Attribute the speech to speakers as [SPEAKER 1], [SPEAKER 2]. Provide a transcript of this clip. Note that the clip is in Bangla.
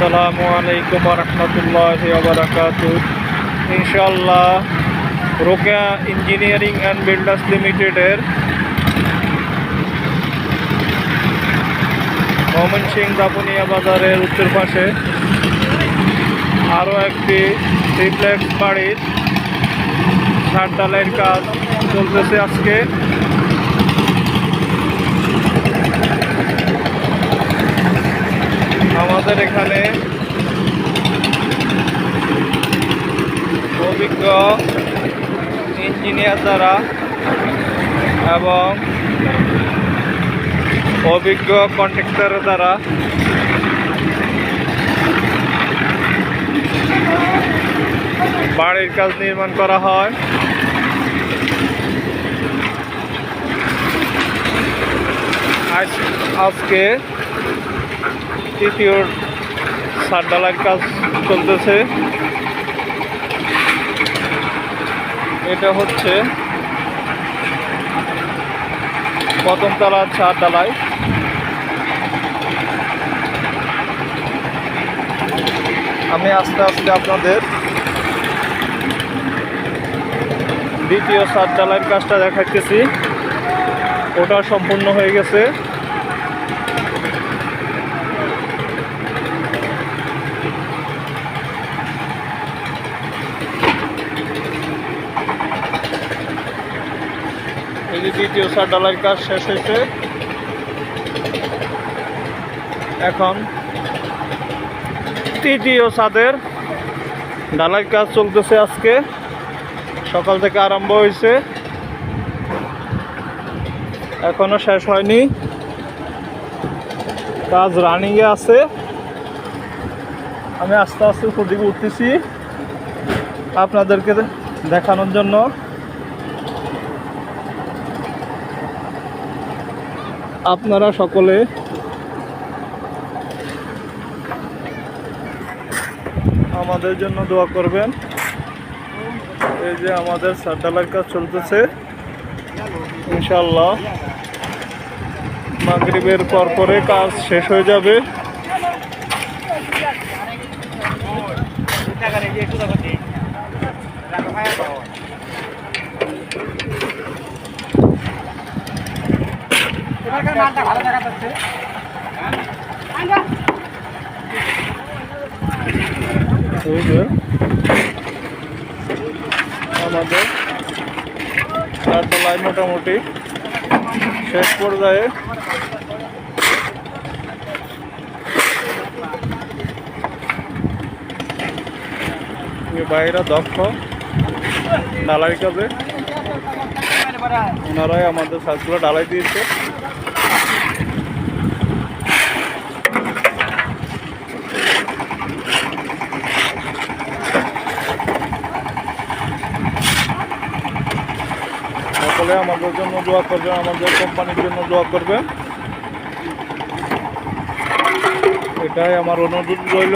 [SPEAKER 1] আসসালামু আলাইকুম রহমতুল্লাহ ইনশাল্লাহ রোকেয়া ইঞ্জিনিয়ারিং অ্যান্ড বিল্ডার্স লিমিটেডের মোহন ময়মনসিং দাপুনিয়া বাজারের উত্তর পাশে আরও একটি ট্রিপ্লেক্স বাড়ির ডালাইয়ের কাজ চলতেছে আজকে। আমাদের এখানে অভিজ্ঞ ইঞ্জিনিয়ার দ্বারা এবং অভিজ্ঞ কন্ট্রাক্টর দ্বারা বাড়ির কাজ নির্মাণ করা হয়। আজ আজকে তৃতীয় সার ডালার কাজ চলতেছে। এটা হচ্ছে প্রথম তলার ছাদ ডালাই আমি আস্তে আস্তে আপনাদের দ্বিতীয় সাত ডালাইয়ের কাজটা দেখাইতেছি। ওটা সম্পূর্ণ হয়ে গেছে। এই যে দ্বিতীয় সার ডালাইয়ের কাজ শেষ হয়েছে। এখন তৃতীয় ছাদের ডালাই কাজ চলতেছে আজকে। সকাল থেকে আরম্ভ হয়েছে। এখনও শেষ হয়নি। কাজ রানিংয়ে আছে। আমি আস্তে আস্তে উপর দিকে উঠতেছি। আপনাদেরকে দেখানোর জন্য। আপনারা সকলে আমাদের জন্য দোয়া করবেন। এই যে আমাদের সাড্ডালার কাজ চলতেছে। ইনশাল্লাহ মাগরিবের পর পরে কাজ শেষ হয়ে যাবে। এই যে আমাদের মোটামুটি শেষ পর্যায়ে ভাইরা দক্ষ ডালাই কাজে। ওনারাই আমাদের সাজগুলো ডালাই দিয়েছে। সকলে আমাদের জন্য দোয়া করবেন আমাদের কোম্পানির জন্য দোয়া করবেন। এটাই আমার অনুরোধ রইল।